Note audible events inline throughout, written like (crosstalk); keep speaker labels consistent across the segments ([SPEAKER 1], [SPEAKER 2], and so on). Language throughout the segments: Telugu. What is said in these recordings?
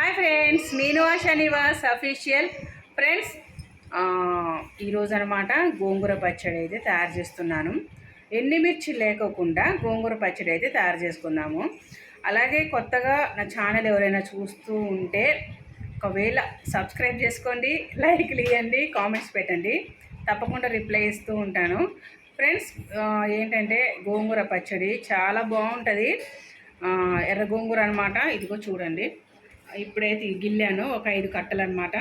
[SPEAKER 1] హాయ్ ఫ్రెండ్స్ నేను శనివాస్ అఫీషియల్. ఫ్రెండ్స్ ఈరోజు అనమాట గోంగూర పచ్చడి అయితే తయారు చేస్తున్నాను. ఎండుమిర్చి లేకోకుండా గోంగూర పచ్చడి అయితే తయారు చేసుకుందాము. అలాగే కొత్తగా నా ఛానల్ ఎవరైనా చూస్తూ ఉంటే ఒకవేళ సబ్స్క్రైబ్ చేసుకోండి లైక్లు ఇవ్వండి కామెంట్స్ పెట్టండి. తప్పకుండా రిప్లై ఇస్తూ ఉంటాను. ఫ్రెండ్స్ ఏంటంటే గోంగూర పచ్చడి చాలా బాగుంటుంది. ఎర్ర గోంగూర అనమాట. ఇదిగో చూడండి. ఇప్పుడైతే గిల్లాను ఒక ఐదు కట్టలు అనమాట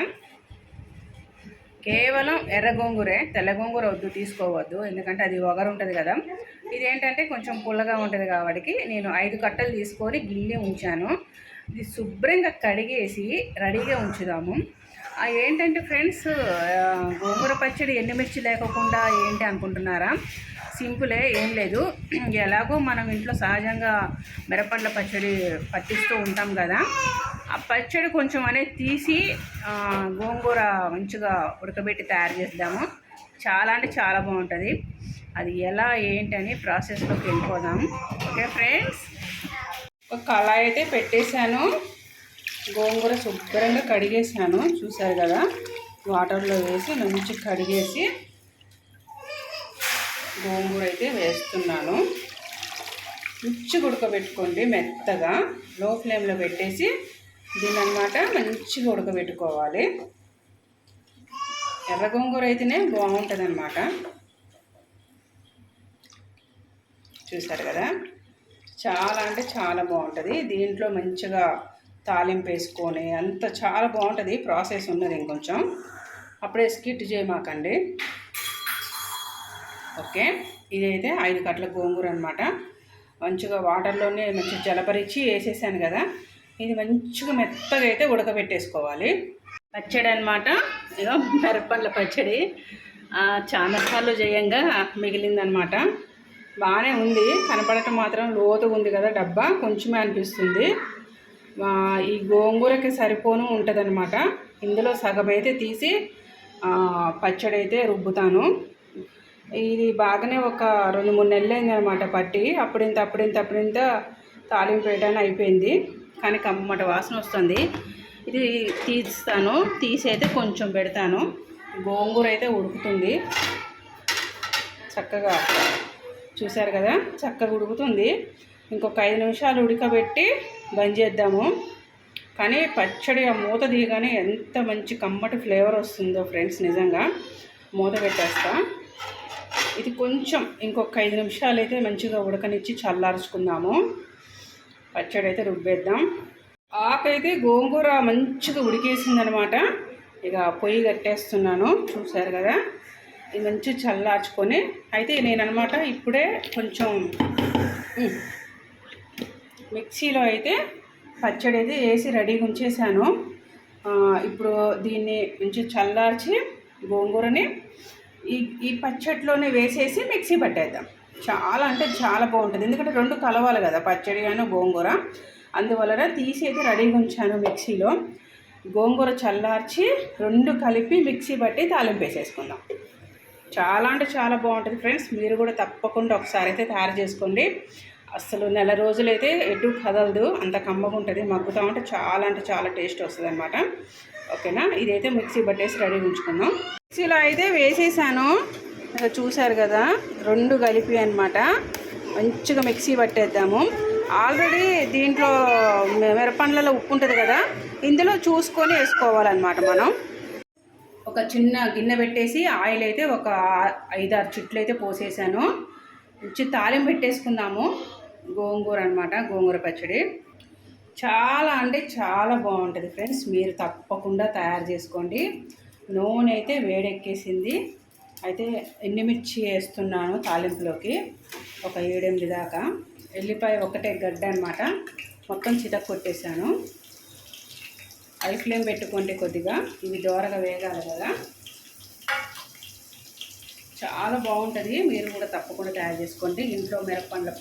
[SPEAKER 1] కేవలం ఎర్ర గోంగూరే తెల్ల గోంగూర వద్దు తీసుకోవద్దు. ఎందుకంటే అది ఒగరు ఉంటుంది కదా. ఇదేంటంటే కొంచెం పుల్లగా ఉంటుంది కాబట్టి నేను ఐదు కట్టలు తీసుకొని గిల్లి ఉంచాను. ఇది శుభ్రంగా కడిగేసి రెడీగా ఉంచుదాము. ఏంటంటే ఫ్రెండ్స్ గోంగూర పచ్చడి ఎండుమిర్చి లేకుండా ఏంటి అనుకుంటున్నారా? సింపులే ఏం లేదు. ఎలాగో మనం ఇంట్లో సహజంగా మిరపండ్ల పచ్చడి పట్టిస్తూ ఉంటాం కదా. ఆ పచ్చడి కొంచెం అనేది తీసి గోంగూర మంచిగా ఉడకబెట్టి తయారు చేద్దాము. చాలా అంటే చాలా బాగుంటుంది. అది ఎలా ఏంటని ప్రాసెస్లోకి వెళ్ళిపోదాం. Okay friends? ఒక కళాయి అయితే పెట్టేశాను. గోంగూర శుభ్రంగా కడిగేసాను చూసారు కదా? వాటర్లో వేసి మంచి కడిగేసి గోంగూర అయితే వేస్తున్నాను. మంచి ఉడకబెట్టుకోండి మెత్తగా. లో ఫ్లేమ్లో పెట్టేసి దీని అనమాట మంచిగా ఉడకబెట్టుకోవాలి. ఎర్ర గోంగూర అయితేనే బాగుంటుంది అనమాట చూసారు కదా? చాలా అంటే చాలా బాగుంటుంది. దీంట్లో మంచిగా తాలింపు వేసుకొని అంత చాలా బాగుంటుంది. ప్రాసెస్ ఉన్నది ఇంకొంచెం. అప్పుడే స్కిట్ చేయమాకండి. ఓకే. ఇదైతే ఐదు కట్ల గోంగూర అనమాట మంచిగా వాటర్లోనే మంచిగా జలపరిచి వేసేసాను కదా. ఇది మంచిగా మెత్తగా అయితే ఉడకబెట్టేసుకోవాలి. పచ్చడి అనమాట ఇదో మిరపండ్ల పచ్చడి. చాలా సార్లు చేయంగా మిగిలిందనమాట బాగానే ఉంది. కనపడటం మాత్రం లోతుగా ఉంది కదా డబ్బా. కొంచెమే అనిపిస్తుంది. ఈ గోంగూరకి సరిపోను ఉంటుందన్నమాట. ఇందులో సగం అయితే తీసి పచ్చడి అయితే రుబ్బుతాను. ఇది బాగానే ఒక రెండు మూడు నెలలు అయింది అనమాట పట్టి. అప్పుడింత అప్పుడింత అప్పుడింత తాలింపు వేయడానికి అయిపోయింది. కానీ కమ్మట వాసన వస్తుంది. ఇది తీస్తాను. తీసి అయితే కొంచెం పెడతాను. గోంగూర అయితే ఉడుకుతుంది. చక్కగా చూశారు కదా? చక్కగా ఉడుకుతుంది. ఇంకొక ఐదు నిమిషాలు ఉడకబెట్టి బంద్ చేద్దాము. కానీ పచ్చడి ఆ మూత దిగగానే ఎంత మంచి కమ్మటి ఫ్లేవర్ వస్తుందో ఫ్రెండ్స్ నిజంగా మూత పెట్టేస్తా. ఇది కొంచెం ఇంకొక ఐదు నిమిషాలు అయితే మంచిగా ఉడకనిచ్చి చల్లార్చుకుందాము. పచ్చడి అయితే రుబ్బేద్దాం. ఆకైతే గోంగూర మంచిగా ఉడికేసిందనమాట. ఇక పొయ్యి కట్టేస్తున్నాను చూసారు కదా? ఇది మంచిగా చల్లార్చుకొని అయితే నేను అనమాట ఇప్పుడే కొంచెం మిక్సీలో అయితే పచ్చడి అయితే వేసి రెడీగా ఉంచేసాను ఇప్పుడు దీన్ని మంచి చల్లార్చి గోంగూరని ఈ ఈ పచ్చడిలోనే వేసేసి మిక్సీ పట్టేద్దాం. చాలా అంటే చాలా బాగుంటుంది. ఎందుకంటే రెండు కలవాలి కదా పచ్చడి అని గోంగూర. అందువలన తీసి అయితే రెడీగా ఉంచాను మిక్సీలో. గోంగూర చల్లార్చి రెండు కలిపి మిక్సీ పట్టి తాలింపు వేసేసుకుందాం. చాలా అంటే చాలా బాగుంటుంది ఫ్రెండ్స్. మీరు కూడా తప్పకుండా ఒకసారి అయితే తయారు చేసుకోండి. అసలు నెల రోజులైతే ఎటు కదలదు అంత కమ్మగా ఉంటుంది. మగ్గుతా ఉంటే చాలా అంటే చాలా టేస్ట్ వస్తుంది అనమాట ఓకేనా? ఇదైతే మిక్సీ పట్టేసి రెడీ ఉంచుకుందాం. మిక్సీలో అయితే వేసేసాను. చూశారు చూసారు కదా రెండు కలిపి అనమాట మంచిగా మిక్సీ పట్టేద్దాము. ఆల్రెడీ దీంట్లో మిరపండ్లలో ఉప్పు ఉంటుంది కదా ఇందులో చూసుకొని వేసుకోవాలన్నమాట మనం. ఒక చిన్న గిన్నె పెట్టేసి ఆయిల్ అయితే ఒక ఐదారు చుట్లు అయితే పోసేసాను. మంచి తాలింపు పెట్టేసుకుందాము. గోంగూర అనమాట గోంగూర పచ్చడి. చాలా అంటే చాలా బాగుంటుంది ఫ్రెండ్స్ మీరు తప్పకుండా తయారు చేసుకోండి. నూనె అయితే వేడెక్కేసింది. అయితే ఎండుమిర్చి వేస్తున్నాను తాలింపులోకి ఒక ఏడెనిమిది దాకా. ఎల్లిపాయ ఒకటే గడ్డ అనమాట మొత్తం చితక్ కొట్టేశాను. ఐ ఫ్లేమ్ పెట్టుకోండి కొద్దిగా ఇవి దోరగా వేగాలి కదా. చాలా బాగుంటుంది మీరు కూడా తప్పకుండా తయారు చేసుకోండి. ఇంట్లో మిరప్పండ్ల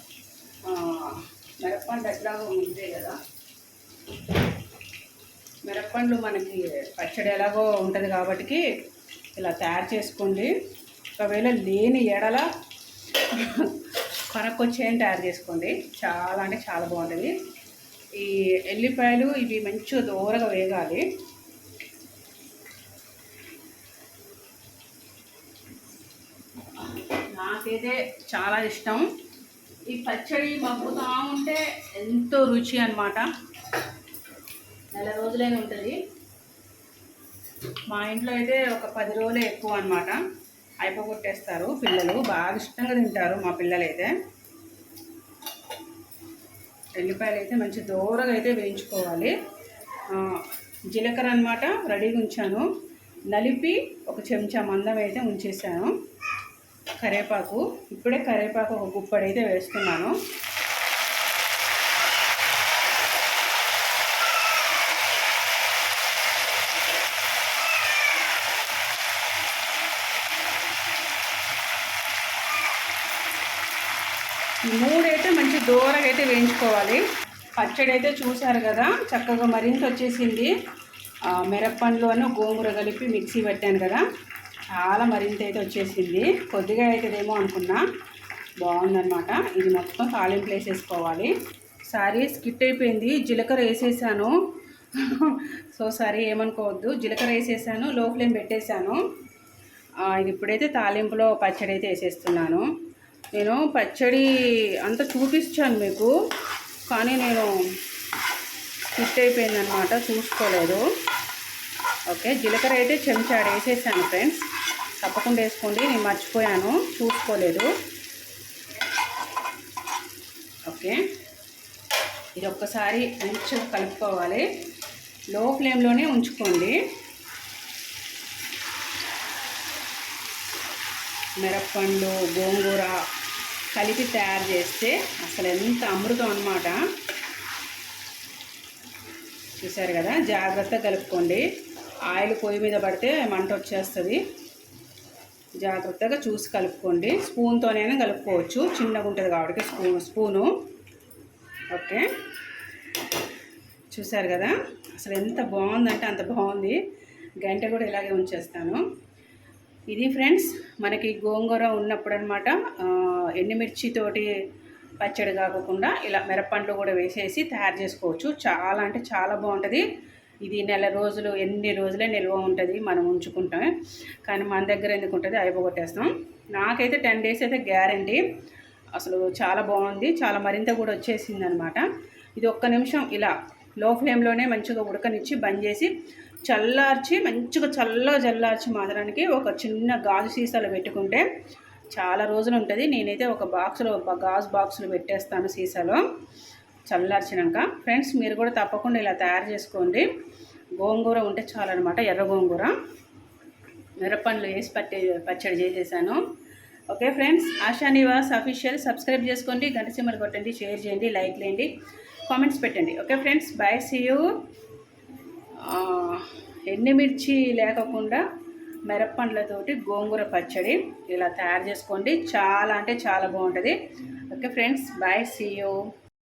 [SPEAKER 1] మిరప్పండు ఎట్లాగో ముందే కదా. మిరప్పండ్లు మనకి పచ్చడి ఎలాగో ఉంటుంది కాబట్టి ఇలా తయారు చేసుకోండి. ఒకవేళ లేని ఎడల కొనక్కొచ్చేయని తయారు చేసుకోండి. చాలా అంటే చాలా బాగుంటుంది. ఈ ఎల్లిపాయలు ఇవి మంచిగా దూరగా వేగాలి. నాకైతే చాలా ఇష్టం. ఈ పచ్చడి మగ్గుతూ ఉంటే ఎంతో రుచి అన్నమాట. నెల రోజులైనా ఉంటుంది. మా ఇంట్లో అయితే ఒక పది రోజులే ఎక్కువ అనమాట అయిపోగొట్టేస్తారు పిల్లలు. బాగా ఇష్టంగా తింటారు మా పిల్లలు అయితే ఎల్లిపాయలు అయితే మంచి దూరగా అయితే వేయించుకోవాలి. జీలకర్ర అనమాట రెడీగా ఉంచాను. నలిపి ఒక చెంచా మందం అయితే ఉంచేసాను. కరేపాకు. ఇప్పుడే కరేపాకు ఒక గుప్పడి అయితే వేస్తున్నాను మూడైతే మంచి దూరగా అయితే వేయించుకోవాలి. పచ్చడి అయితే చూశారు కదా చక్కగా మరింత వచ్చేసింది. మిరప్పండ్లోనూ గోంగూర కలిపి మిక్సీ పెట్టాను కదా. చాలా మరింత అయితే వచ్చేసింది. కొద్దిగా అవుతుందేమో అనుకున్నా. బాగుందనమాట ఇది మొత్తం తాలింపు వేసేసుకోవాలి. సారీ స్కిట్ అయిపోయింది. జీలకర్ర వేసేసాను. (laughs) సో సారీ ఏమనుకోవద్దు. జీలకర్ర వేసేసాను. లో ఫ్లేమ్ పెట్టేశాను. ఇది ఇప్పుడైతే తాలింపులో పచ్చడి అయితే వేసేస్తున్నాను. నేను పచ్చడి అంతా చూపించాను మీకు. కానీ నేను ఫిట్ అయిపోయిందనమాట చూసుకోలేదు. ఓకే జీలకర్ర అయితే చెంచాడు వేసేసాను ఫ్రెండ్స్. తప్పకుండా వేసుకోండి. నేను మర్చిపోయాను. చూసుకోలేదు. ఓకే. ఇది ఒక్కసారి మంచిగా కలుపుకోవాలి. లో ఫ్లేమ్లోనే ఉంచుకోండి. మిరప్పండ్లు గోంగూర కలిపి తయారు చేస్తే అసలు ఎంత అమృతం అన్నమాట. చూసారు కదా? జాగ్రత్తగా కలుపుకోండి. ఆయిల్ పొయ్యి మీద పడితే మంట వచ్చేస్తుంది. జాగ్రత్తగా చూసి కలుపుకోండి. స్పూన్తోనైనా కలుపుకోవచ్చు. చిన్నగా ఉంటుంది కాబట్టి స్పూన్ స్పూను. ఓకే. చూసారు కదా? అసలు ఎంత బాగుందంటే అంత బాగుంది. గంట కూడా ఇలాగే ఉంచేస్తాను. ఇది ఫ్రెండ్స్ మనకి గోంగూర ఉన్నప్పుడు అనమాట ఎండుమిర్చితోటి పచ్చడి కాకుండా ఇలా మిరప్పండ్లు కూడా వేసేసి తయారు చేసుకోవచ్చు. చాలా అంటే చాలా బాగుంటుంది. ఇది నెల రోజులు ఎన్ని రోజులే నిల్వ ఉంటుంది మనం ఉంచుకుంటాం. కానీ మన దగ్గర ఎందుకు ఉంటుంది అయిపోగొట్టేస్తాం నాకైతే టెన్ డేస్ అయితే గ్యారంటీ. అసలు చాలా బాగుంది చాలా మరింత కూడా వచ్చేసింది అనమాట ఇది ఒక్క నిమిషం ఇలా లో ఫ్లేమ్లోనే మంచిగా ఉడకనిచ్చి బంద్ చేసి చల్లార్చి మంచిగా చల్లగా చల్లార్చి మాత్రానికి ఒక చిన్న గాజు సీసాలో పెట్టుకుంటే చాలా రోజులు ఉంటుంది. నేనైతే ఒక బాక్స్లో గాజు బాక్స్లో పెట్టేస్తాను సీసాలో. చల్లార్చినాక ఫ్రెండ్స్ మీరు కూడా తప్పకుండా ఇలా తయారు చేసుకోండి. గోంగూర ఉంటే చాలన్నమాట ఎర్ర గోంగూర. మిరపండ్లు వేసి పట్టే పచ్చడి చేసేసాను. Okay friends Asha Nivas official subscribe చేసుకోండి గంట సిమ్మలు కొట్టండి షేర్ చేయండి లైక్ చేయండి కామెంట్స్ పెట్టండి. ఓకే ఫ్రెండ్స్ బాయ్ సీయూ ఎండుమిర్చి లేకుండా మిరప్పండ్లతోటి గోంగూర పచ్చడి ఇలా తయారు చేసుకోండి. చాలా అంటే చాలా బాగుంటుంది. Okay friends bye see you